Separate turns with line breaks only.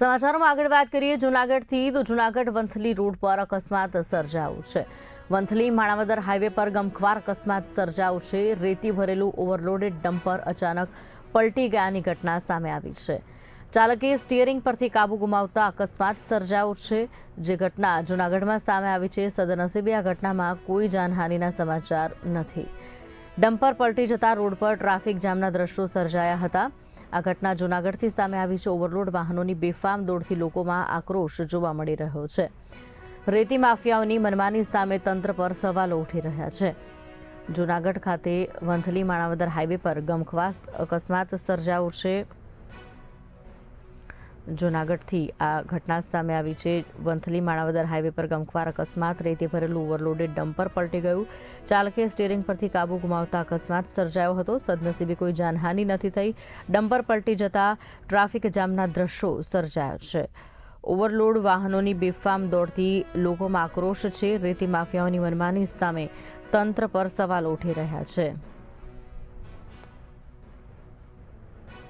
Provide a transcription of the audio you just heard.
સમાચારોમાં આગળ વાત કરીએ જૂનાગઢથી, તો જૂનાગઢ વંથલી રોડ પર અકસ્માત સર્જાયું છે. વંથલી માણાવદર હાઈવે પર ગમખ્વાર અકસ્માત સર્જાયું છે. રેતી ભરેલું ઓવરલોડેડ ડમ્પર અચાનક પલટી ગયાની ઘટના સામે આવી છે. ચાલકે સ્ટીયરિંગ પરથી કાબુ ગુમાવતા અકસ્માત સર્જાયો છે. જે ઘટના જૂનાગઢમાં સામે આવી છે, સદનસીબે આ ઘટનામાં કોઈ જાનહાનિના સમાચાર નથી. ડમ્પર પલટી જતા રોડ પર ટ્રાફિક જામના દ્રશ્યો સર્જાયા હતા. આ ઘટના જૂનાગઢથી સામે આવી છે. ઓવરલોડ વાહનોની બેફામ દોડથી લોકોમાં આક્રોશ જોવા મળી રહ્યો છે. રેતી માફિયાઓની મનમાની સામે તંત્ર પર સવાલો ઉઠી રહ્યા છે. જૂનાગઢ ખાતે વંથલી માણાવદર હાઈવે પર ગમખવાસ અકસ્માત સર્જાયો છે. જૂનાગઢથી આ ઘટના સામે આવી છે. વંથલી માણાવદર હાઈવે પર ગમખ્વાર અકસ્માત, રેતી ભરેલું ઓવરલોડેડ ડમ્પર પલટી ગયું. ચાલકે સ્ટીયરિંગ પરથી કાબુ ગુમાવતા અકસ્માત સર્જાયો હતો. સદનસીબે કોઈ જાનહાનિ નથી થઈ. ડમ્પર પલટી જતા ટ્રાફિક જામના દ્રશ્યો સર્જાયા છે. ઓવરલોડ વાહનોની બેફામ દોડતી લોકોમાં આક્રોશ છે. રેતી માફિયાઓની મનમાની સામે તંત્ર પર સવાલ ઉઠી રહ્યા છે.